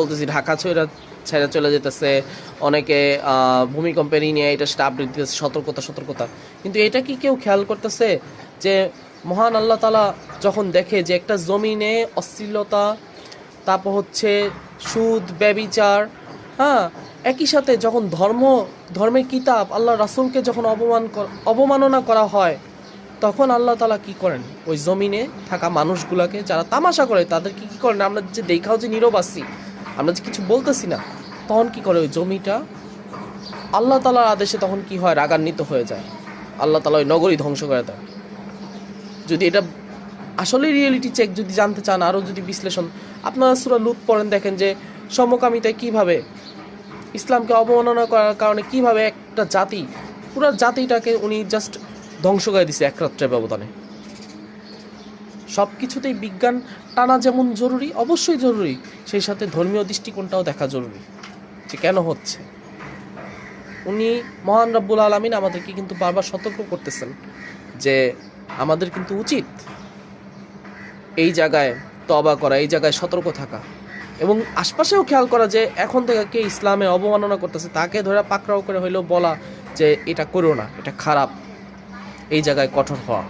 বলতেছি, ঢাকা ছেড়ে ছেড়ে চলে যেতেছে। অনেকে ভূমিকম্পের নিয়ে এটা সেটা আপডেট দিতেছে, সতর্কতা সতর্কতা। কিন্তু এটা কি কেউ খেয়াল করতেছে যে, মহান আল্লাহ তালা যখন দেখে যে একটা জমিনে অশ্লীলতা, তারপর হচ্ছে সুদ, ব্যবিচার হ্যাঁ একই সাথে যখন ধর্ম, ধর্মের কিতাব আল্লাহ রাসূলকে যখন অপমান অবমাননা করা হয়, তখন আল্লাহ তালা কি করেন? ওই জমিনে থাকা মানুষগুলোকে যারা তামাশা করে, তাদেরকে কি করেন? আমরা যে দেখাও যে নীরব আছি আমরা যে কিছু বলতেছি না, তখন কি করে ওই জমিটা? আল্লাহ তালার আদেশে তখন কি হয়? রাগান্বিত হয়ে যায়। আল্লাহ তালা ওই নগরী ধ্বংস করে দেয়। যদি এটা আসলে রিয়েলিটি চেক যদি জানতে চান, আরও যদি বিশ্লেষণ। আপনারা সুরা লুট পড়েন, দেখেন যে সমকামিতায় কীভাবে ইসলামকে অবমাননা করার কারণে কীভাবে একটা জাতি, পুরো জাতিটাকে উনি জাস্ট ধ্বংস করে দিছে এক রাত্রের ব্যবধানে। সব কিছুতেই বিজ্ঞান টানা যেমন জরুরি, অবশ্যই জরুরি। সেই সাথে ধর্মীয় দৃষ্টিকোণটাও দেখা জরুরি, যে কেন হচ্ছে? উনি মহান রব্বুল আলমিন আমাদেরকে কিন্তু বারবার সতর্ক করতেছেন যে আমাদের কিন্তু উচিত এই জায়গায় তবা করা, এই জায়গায় সতর্ক থাকা। এবং আশপাশেও খেয়াল করা যে এখন থেকে কে ইসলামে অবমাননা করতেছে, তাকে ধরে পাকড়াও করে হইলেও বলা যে এটা করো না, এটা খারাপ, এই জায়গায় কঠোর হওয়া।